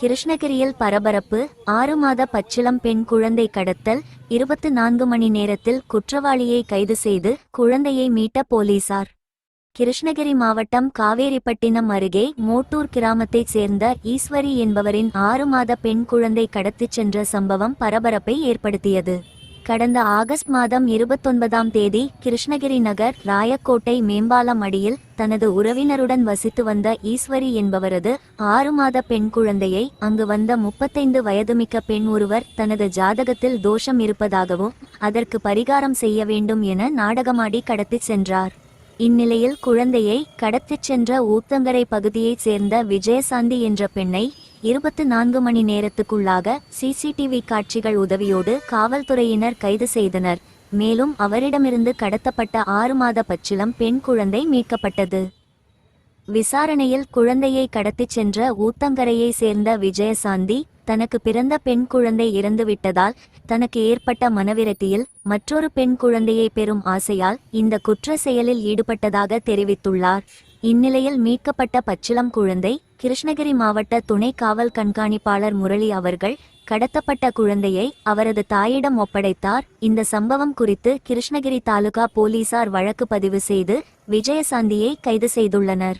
கிருஷ்ணகிரியில் பரபரப்பு ஆறு மாத பச்சிளம் பெண் குழந்தை கடத்தல் இருபத்து நான்கு மணி நேரத்தில் குற்றவாளியை கைது செய்து குழந்தையை மீட்ட போலீசார். கிருஷ்ணகிரி மாவட்டம் காவேரிப்பட்டினம் அருகே மோட்டூர் கிராமத்தைச் சேர்ந்த ஈஸ்வரி என்பவரின் ஆறு மாத பெண் குழந்தை கடத்திச் சென்ற சம்பவம் பரபரப்பை ஏற்படுத்தியது. கடந்த ஆகஸ்ட் மாதம் இருபத்தொன்பதாம் தேதி கிருஷ்ணகிரி நகர் ராயக்கோட்டை மேம்பாலம் அடியில் தனது உறவினருடன் வசித்து வந்த ஈஸ்வரி என்பவரது ஆறு மாத பெண் குழந்தையை அங்கு வந்த முப்பத்தைந்து வயதுமிக்க பெண் ஒருவர் தனது ஜாதகத்தில் தோஷம் இருப்பதாகவும் அதற்கு பரிகாரம் செய்ய வேண்டும் என நாடகமாடி கடத்திச் சென்றார். இந்நிலையில் குழந்தையை கடத்திச் சென்ற ஊத்தங்கரை பகுதியைச் சேர்ந்த விஜயசாந்தி என்ற பெண்ணை இருபத்து நான்கு மணி நேரத்துக்குள்ளாக சிசிடிவி காட்சிகள் உதவியோடு காவல்துறையினர் கைது செய்தனர். மேலும் அவரிடமிருந்து கடத்தப்பட்ட ஆறு மாத பச்சிலம் பெண் குழந்தை மீட்கப்பட்டது. விசாரணையில் குழந்தையை கடத்திச் சென்ற ஊத்தங்கரையை சேர்ந்த விஜயசாந்தி தனக்கு பிறந்த பெண் குழந்தை இறந்துவிட்டதால் தனக்கு ஏற்பட்ட மனவிரத்தியில் மற்றொரு பெண் குழந்தையை பெறும் ஆசையால் இந்த குற்ற செயலில் ஈடுபட்டதாக தெரிவித்துள்ளார். இந்நிலையில் மீட்கப்பட்ட பச்சிளம் குழந்தை கிருஷ்ணகிரி மாவட்ட துணை காவல் கண்காணிப்பாளர் முரளி அவர்கள் கடத்தப்பட்ட குழந்தையை அவரது தாயிடம் ஒப்படைத்தார். இந்த சம்பவம் குறித்து கிருஷ்ணகிரி தாலுகா போலீசார் வழக்கு பதிவு செய்து விஜயசாந்தியை கைது செய்துள்ளனர்.